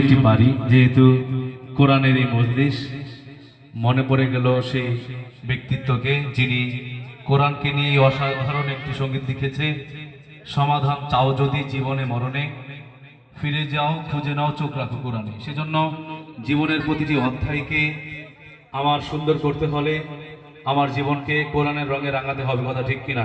একটি পারি যেহেতু কোরআনের এই মজলিস, মনে পড়ে গেল সেই ব্যক্তিত্বকে যিনি কোরআনকে নিয়ে অসাধারণ একটি সংগীত লিখেছে, সমাধান চাও যদি জীবনে মরণে, ফিরে যাও, খুঁজে নাও, চোখ রাখো কোরআনে। সেজন্য জীবনের প্রতিটি অধ্যায়কে আমার সুন্দর করতে হলে আমার জীবনকে কোরআনের রঙে রাঙাতে হবে, কথা ঠিক কিনা?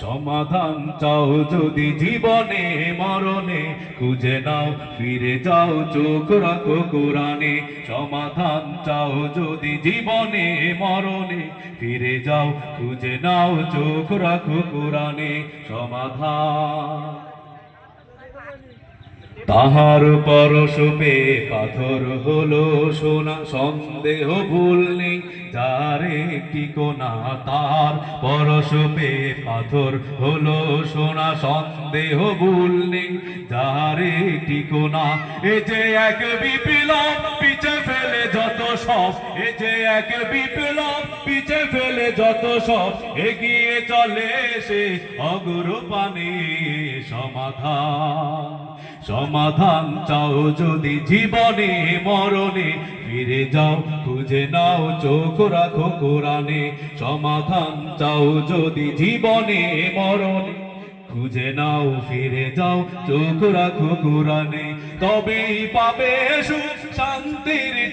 সমাধান চাও যদি জীবনে, মরণে, খুঁজে নাও, ফিরে যাও, চোখ রাখো কোরআনে। সমাধান চাও যদি জীবনে, মরণে, ফিরে যাও, খুঁজে নাও, চোখ রাখো কোরআনে। সমাধান তাহার পরশুপে পাথর হলো সোনা, সন্দেহ ভুল নেই, যার একটি কোনা তার পরশুপে পাথর হলো সোনা, সন্দেহ ভুল নেই, যার একটি কোনা, এ যে এক বিপ্লব পিছে ফেলে সব। এ যে এক বিপ্লব, পিছে ফেলে যত সব। এগিয়ে চলে সে অগ্রপানে সমাধান। সমাধান চাও যদি জীবনে, মরণে। ফিরে যাও, খুঁজে নাও, চোখ রাখো কোরআনে। সমাধান চাও যদি জীবনে, মরণে। খুঁজে নাও, ফিরে যাও, চোখ রাখো কোরআনে। তবেই পাবে সুখ, শান্তির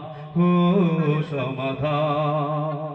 সমাধান।